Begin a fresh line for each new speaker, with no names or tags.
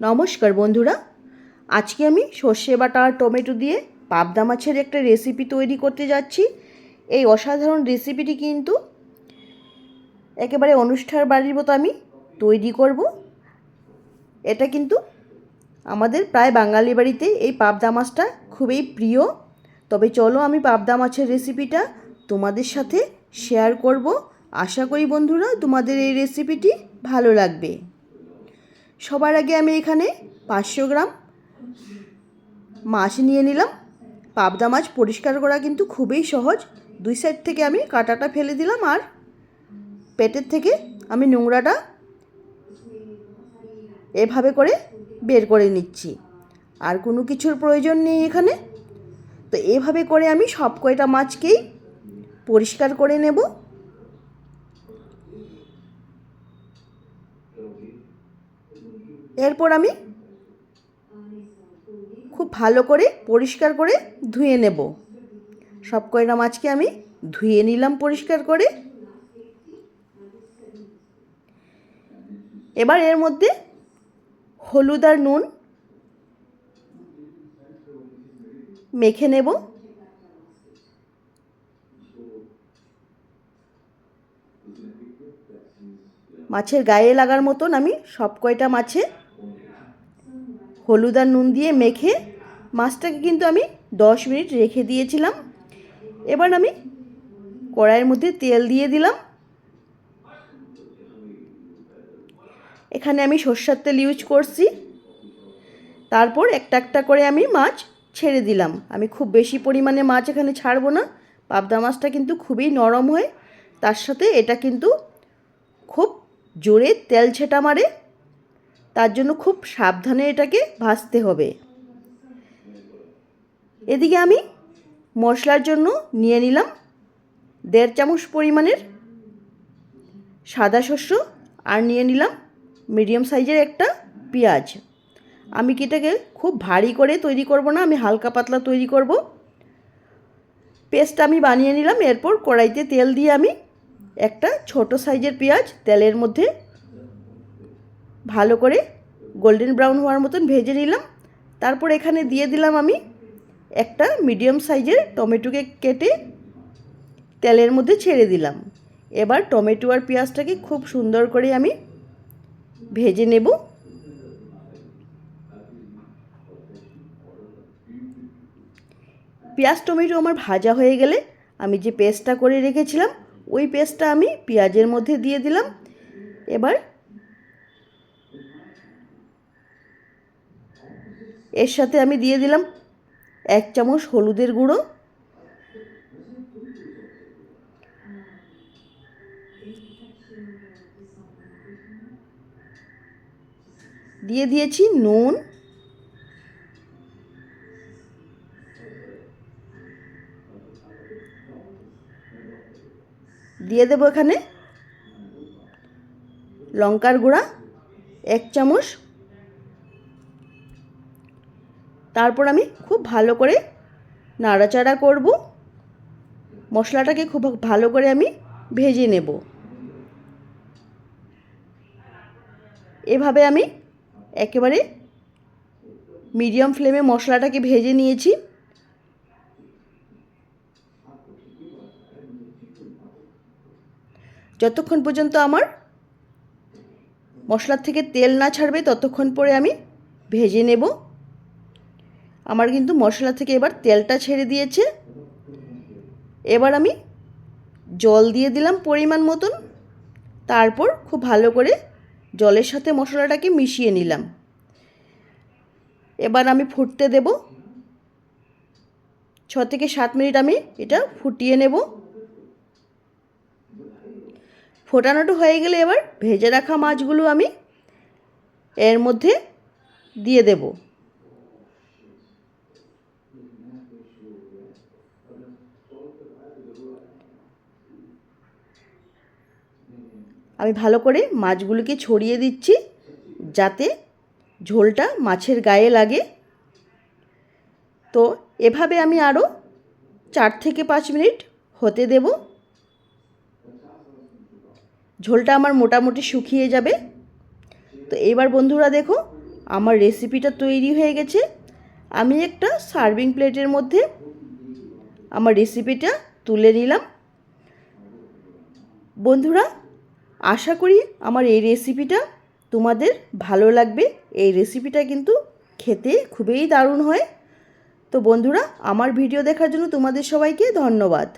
নমস্কার বন্ধুরা। আজকে আমি সর্ষে, বাটা আর টমেটো দিয়ে পাবদা মাছের একটা রেসিপি তৈরি করতে যাচ্ছি। এই অসাধারণ রেসিপিটি কিন্তু একেবারে অনুষ্ঠান বাড়ির মতো আমি তৈরি করব। এটা কিন্তু আমাদের প্রায় বাঙালি বাড়িতে এই পাবদা মাছটা খুবই প্রিয়। তবে চলো আমি পাবদা মাছের রেসিপিটা তোমাদের সাথে শেয়ার করব। আশা করি বন্ধুরা তোমাদের এই রেসিপিটি ভালো লাগবে। সবার আগে আমি এখানে পাঁচশো গ্রাম মাছ নিয়ে নিলাম। পাবদা মাছ পরিষ্কার করা কিন্তু খুবই সহজ। দুই সাইড থেকে আমি কাঁটাটা ফেলে দিলাম আর পেটের থেকে আমি নোংরাটা এভাবে করে বের করে নিচ্ছি। আর কোনো কিছুর প্রয়োজন নেই এখানে। তো এভাবে করে আমি সব কয়টা মাছকেই পরিষ্কার করে নেব। এরপর আমি খুব ভালো করে পরিষ্কার করে ধুয়ে নেব। সব কয়টা মাছকে আমি ধুয়ে নিলাম পরিষ্কার করে। এবার এর মধ্যে হলুদ আর নুন মেখে নেব। মাছের গায়ে লাগার মতন আমি সব কয়টা মাছে হলুদ আর নুন দিয়ে মেখে মাছটাকে কিন্তু আমি দশ মিনিট রেখে দিয়েছিলাম। এবার আমি কড়াইয়ের মধ্যে তেল দিয়ে দিলাম। এখানে আমি সর্ষার তেল ইউজ করছি। তারপর একটা একটা করে আমি মাছ ছেড়ে দিলাম। আমি খুব বেশি পরিমাণে মাছ এখানে ছাড়বো না। পাবদা মাছটা কিন্তু খুবই নরম হয়। তার সাথে এটা কিন্তু খুব জোরে তেল ছেটা মারে। তার জন্য খুব সাবধানে এটাকে ভাজতে হবে। এদিকে আমি মশলার জন্য নিয়ে নিলাম দেড় চামচ পরিমাণের সাদা শস্য আর নিয়ে নিলাম মিডিয়াম সাইজের একটা পেঁয়াজ। আমি কি এটাকে খুব ভারী করে তৈরি করব না, আমি হালকা পাতলা তৈরি করব। পেস্ট আমি বানিয়ে নিলাম, এরপর কড়াইতে তেল দিয়ে আমি একটা ছোট সাইজের পেঁয়াজ তেলের মধ্যে ভালো করে গোল্ডেন ব্রাউন হওয়ার মতন ভেজে নিলাম। তারপর এখানে দিয়ে দিলাম আমি একটা মিডিয়াম সাইজের টমেটোকে কেটে তেলের মধ্যে ছেড়ে দিলাম। এবার টমেটো আর পেঁয়াজটাকে খুব সুন্দর করে আমি ভেজে নেব। পেঁয়াজ টমেটো আমার ভাজা হয়ে গেলে আমি যে পেস্টটা করে রেখেছিলাম, ওই পেস্টটা আমি পেঁয়াজের মধ্যে দিয়ে দিলাম। এবার এর সাথে আমি দিয়ে দিলাম এক চামচ হলুদের গুঁড়ো। দিয়ে দিয়েছি নুন। দিয়ে দেবো এখানে লঙ্কার গুঁড়া, এক চামচ তারপর আমি খুব ভালো করে নাড়াচাড়া করব। মশলাটাকে খুব ভালো করে আমি ভেজে নেব। এভাবে আমি একেবারে মিডিয়াম ফ্লেমে মশলাটাকে ভেজে নিয়েছি। যতক্ষণ পর্যন্ত আমার মশলার থেকে তেল না ছাড়বে, ততক্ষণ পরে আমি ভেজে নেব। আমার কিন্তু মশলা থেকে এবার তেলটা ছেড়ে দিয়েছে। এবার আমি জল দিয়ে দিলাম পরিমাণ মতন। তারপর খুব ভালো করে জলের সাথে মশলাটাকে মিশিয়ে নিলাম। এবার আমি ফুটতে দেব। ছ থেকে সাত মিনিট আমি এটা ফুটিয়ে নেব। ফোটানোটা হয়ে গেলে এবার ভেজে রাখা মাছগুলো আমি এর মধ্যে দিয়ে দেব। আমি ভালো করে মাছগুলোকে ছড়িয়ে দিচ্ছি, যাতে ঝোলটা মাছের গায়ে লাগে। তো এভাবে আমি আরও চার থেকে পাঁচ মিনিট হতে দেব। ঝোলটা আমার মোটামুটি শুকিয়ে যাবে। তো এবার বন্ধুরা দেখো, আমার রেসিপিটা তৈরি হয়ে গেছে। আমি একটা সার্ভিং প্লেটের মধ্যে আমার রেসিপিটা তুলে নিলাম। বন্ধুরা আশা করি আমার এই রেসিপিটা তোমাদের ভালো লাগবে। এই রেসিপিটা কিন্তু খেতে খুবই দারুণ হয়। তো বন্ধুরা, আমার ভিডিও দেখার জন্য তোমাদের সবাইকে ধন্যবাদ।